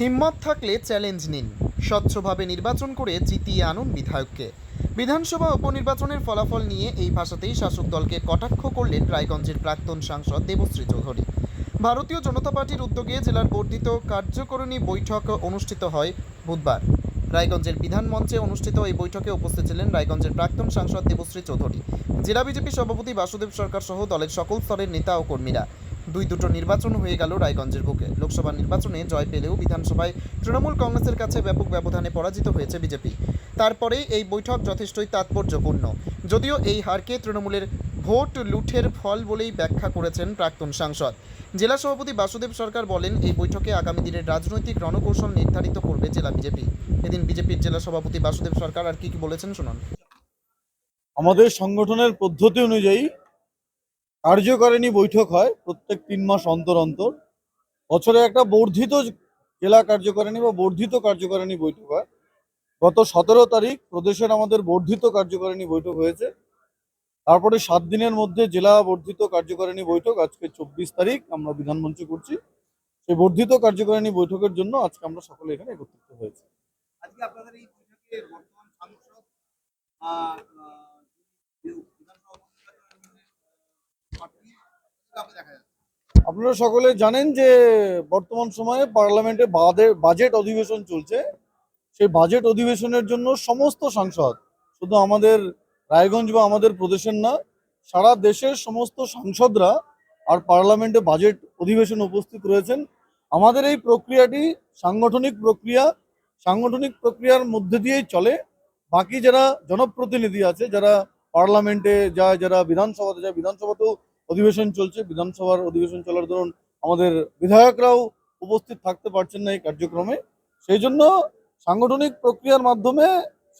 হিম্মত থাকলে চ্যালেঞ্জ নিন। স্বচ্ছভাবে নির্বাচন করে জিতিয়ে আনুন বিধায়ককে। বিধানসভা উপনির্বাচনের ফলাফল নিয়ে এই ভাষাতেই শাসক দলকে কটাক্ষ করলেন রায়গঞ্জের প্রাক্তন সাংসদ দেবশ্রী চৌধুরী। ভারতীয় জনতা পার্টির উদ্যোগে জেলার বর্ধিত কার্যকরণী বৈঠক অনুষ্ঠিত হয় বুধবার। রায়গঞ্জের বিধান মঞ্চে অনুষ্ঠিত এই বৈঠকে উপস্থিত ছিলেন রায়গঞ্জের প্রাক্তন সাংসদ দেবশ্রী চৌধুরী। জেলা বিজেপি সভাপতি বাসুদেব সরকার সহ দলের সকল স্তরের নেতা ও কর্মীরা। দুই দুটো নির্বাচন হয়ে গেল রায়গঞ্জের বুকে। লোকসভা নির্বাচনে জয় পেলেও বিধানসভায় তৃণমূল কংগ্রেসের কাছে ব্যাপক ব্যবধানে পরাজিত হয়েছে বিজেপি। তারপরেই এই বৈঠক যথেষ্টই তাৎপর্যপূর্ণ। যদিও এই হারকে তৃণমূলের ভোট লুঠের ফল বলেই ব্যাখ্যা করেছেন প্রাক্তন সাংসদ। জেলা সভাপতি বাসুদেব সরকার বলেন, এই বৈঠকে আগামী দিনের রাজনৈতিক রণকৌশল নির্ধারিত করবে জেলা বিজেপি। এদিন বিজেপির জেলা সভাপতি বাসুদেব সরকার আর কি কি বলেছেন শুনুন। আমাদের সংগঠনের পদ্ধতি অনুযায়ী কার্যকারিণী বৈঠক হয় প্রত্যেক তিন মাস অন্তর অন্তর। বছরে একটা বর্ধিত জেলা কার্যকারিণী বা বর্ধিত কার্যকারিণী বৈঠক হয়। গত সতেরো তারিখ প্রদেশের আমাদের বর্ধিত কার্যকারিণী বৈঠক হয়েছে। তারপরে সাত দিনের মধ্যে জেলা বর্ধিত কার্যকারিণী বৈঠক, আজকে চব্বিশ তারিখ আমরা বিধানমঞ্চে করছি। সেই বর্ধিত কার্যকারিণী বৈঠকের জন্য আজকে আমরা সকলে এখানে একত্রিত হয়েছি আহ, আহ, বিধানসভা উপনির্বাচনের, আহ, প্রার্থী, কাকে দেখা যাচ্ছে আপনারা সকলে জানেন যে বর্তমান সময়ে পার্লামেন্টে বাজেট অধিবেশন চলছে। সেই বাজেট অধিবেশনের জন্য সমস্ত সাংসদ, শুধু আমাদের রায়গঞ্জ বা আমাদের প্রদেশের না, সারা দেশের সমস্ত সাংসদরা আর পার্লামেন্টে বাজেট অধিবেশন উপস্থিত রয়েছেন। আমাদের এই প্রক্রিয়াটি সাংগঠনিক প্রক্রিয়া, সাংগঠনিক প্রক্রিয়ার মধ্যে দিয়েই চলে। বাকি যারা জনপ্রতিনিধি আছে, যারা পার্লামেন্টে যায়, যারা বিধানসভাতে যায়, বিধানসভাতেও অধিবেশন চলছে বিধানসভার অধিবেশন চলার ধরুন আমাদের বিধায়করাও উপস্থিত থাকতে পারছেন না এই কার্যক্রমে। সেই জন্য সাংগঠনিক প্রক্রিয়ার মাধ্যমে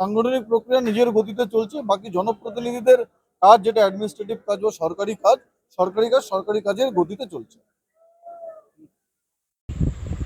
সাংগঠনিক প্রক্রিয়া নিজের গতিতে চলছে বাকি জনপ্রতিনিধিদের কাজ যেটা অ্যাডমিনিস্ট্রেটিভ কাজ বা সরকারি কাজ সরকারি কাজ সরকারি কাজের গতিতে চলছে।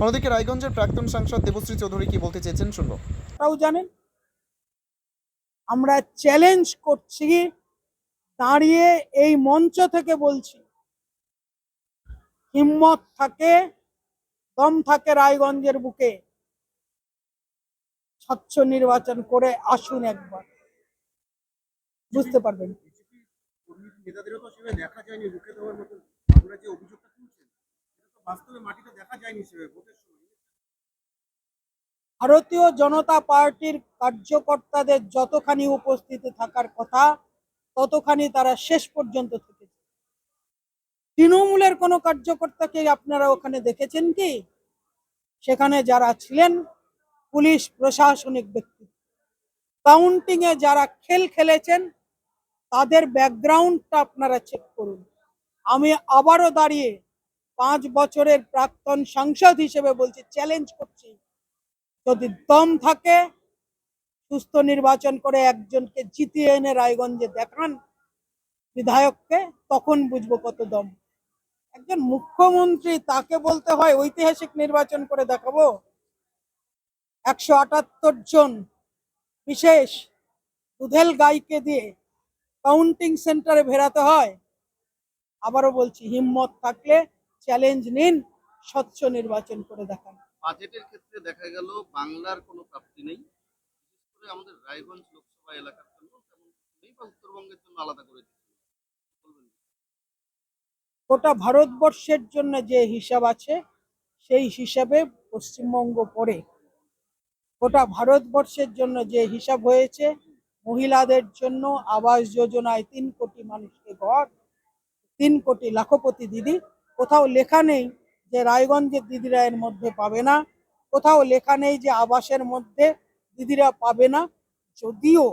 অন্যদিকে রায়গঞ্জের প্রাক্তন সাংসদ দেবশ্রী চৌধুরী কি বলতে চেয়েছেন শুনব। তাও জানেন? আমরা চ্যালেঞ্জ করছি দাঁড়িয়ে এই মঞ্চ থেকে বলছি হিম্মত থাকে দম থাকে রায়গঞ্জের বুকে। স্বচ্ছ নির্বাচন করে আসুন একবার। বুঝতে পারবেন? ভারতীয় জনতা পার্টির কার্যকর্তাদের যতখানি উপস্থিতি থাকার কথা ততখানি তারা শেষ পর্যন্ত থেকেছে। তৃণমূলের কোনো কার্যকর্তাকে আপনারা ওখানে দেখেছেন কি? সেখানে যারা ছিলেন পুলিশ প্রশাসনিক ব্যক্তি। কাউন্টিং এ যারা খেল খেলেছেন, তাদের ব্যাকগ্রাউন্ডটা আপনারা চেক করুন। আমি আবারও দাঁড়িয়ে পাঁচ বছরের প্রাক্তন সাংসদ হিসেবে বলছি চ্যালেঞ্জ করছি। যদি দম থাকে সুস্থ নির্বাচন করে একজনকে জিতিয়ে এনে রায়গঞ্জে দেখান বিধায়ককে, তখন বুঝব কত দম। একজন মুখ্যমন্ত্রী তাকে বলতে হয়, ঐতিহাসিক নির্বাচন করে দেখাবো। একশো আটাত্তর জন বিশেষ দুধেল গাইকে দিয়ে কাউন্টিং সেন্টারে ভেরাতে হয়। আবারও বলছি, হিম্মত থাকলে চ্যালেঞ্জ নিন, স্বচ্ছ নির্বাচন করে দেখান। বাজেটের ক্ষেত্রে দেখা গেল, বাংলার কোনো প্রাপ্তি নেই। আমাদের রায়গঞ্জ লোকসভা এলাকার জন্য তেমন বা উত্তরবঙ্গের জন্য আলাদা করে গোটা ভারতবর্ষের জন্য যে হিসাব আছে, সেই হিসাবে পশ্চিমবঙ্গ পড়ে। গোটা ভারতবর্ষের জন্য যে হিসাব হয়েছে, মহিলাদের জন্য আবাস যোজনায় তিন কোটি মানুষকে ঘর, তিন কোটি লাখপতি দিদি। কোথাও লেখা নেই যে রায়গঞ্জের দিদিরা এর মধ্যে পাবে না। কোথাও লেখা নেই যে আবাসের মধ্যে দিদিরা পাবে না। যদিও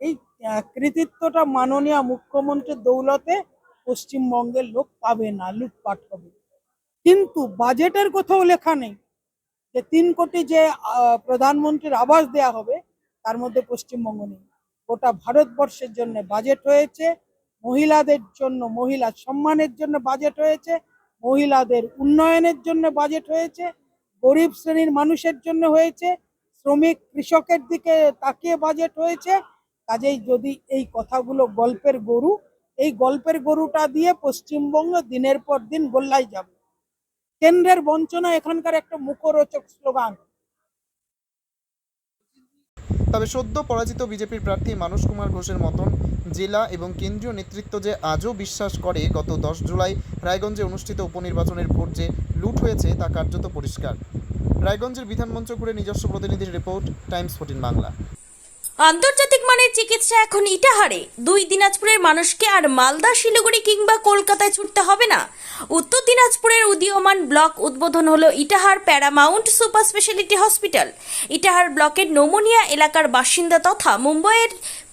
এই কৃতিত্বটা মাননীয় মুখ্যমন্ত্রীর দৌলতে পশ্চিমবঙ্গের লোক পাবে না, লুটপাট হবে। কিন্তু বাজেটের কোথাও লেখা নেই যে তিন কোটি যে প্রধানমন্ত্রীর আবাস দেয়া হবে, তার মধ্যে পশ্চিমবঙ্গ নেই। গোটা ভারতবর্ষের জন্য বাজেট হয়েছে, মহিলাদের জন্য, মহিলা সম্মানের জন্য বাজেট হয়েছে, মহিলাদের উন্নয়নের জন্য বাজেট হয়েছে, গরিব শ্রেণির মানুষের জন্য হয়েছে শ্রমিক কৃষকের দিকে তাকিয়ে বাজেট হয়েছে। কাজেই যদি এই কথাগুলো গল্পের গরু, এই গল্পের গরুটা দিয়ে পশ্চিমবঙ্গ দিনের পর দিন গোল্লাই যাবে। কেন্দ্রের বঞ্চনা এখানকার একটা মুখরোচক স্লোগান। তবে সদ্য পরাজিত বিজেপির প্রার্থী মানস কুমার ঘোষের মতন জেলা এবং কেন্দ্রীয় নেতৃত্ব যে আজও বিশ্বাস করে, গত দশ জুলাই রায়গঞ্জে অনুষ্ঠিত উপনির্বাচনের ভোট যে লুট হয়েছে তা কার্যত পরিষ্কার। রায়গঞ্জের বিধানমঞ্চ ঘুরে নিজস্ব প্রতিনিধির রিপোর্ট, টাইমস ফোর্টিন বাংলা। আন্তর্জাতিক মানের চিকিৎসা এখন ইটাহারে। দুই দিনাজপুরের মানুষকে আর মালদা, শিলিগুড়ি কিংবা কলকাতায় ছুটতে হবে না। উত্তর দিনাজপুরের উদীয়মান ব্লক উদ্বোধন হলো Itahar Paramount super speciality hospital. Itahar ব্লকের নোমোনিয়া এলাকার বাসিন্দা তথা মুম্বাইয়ের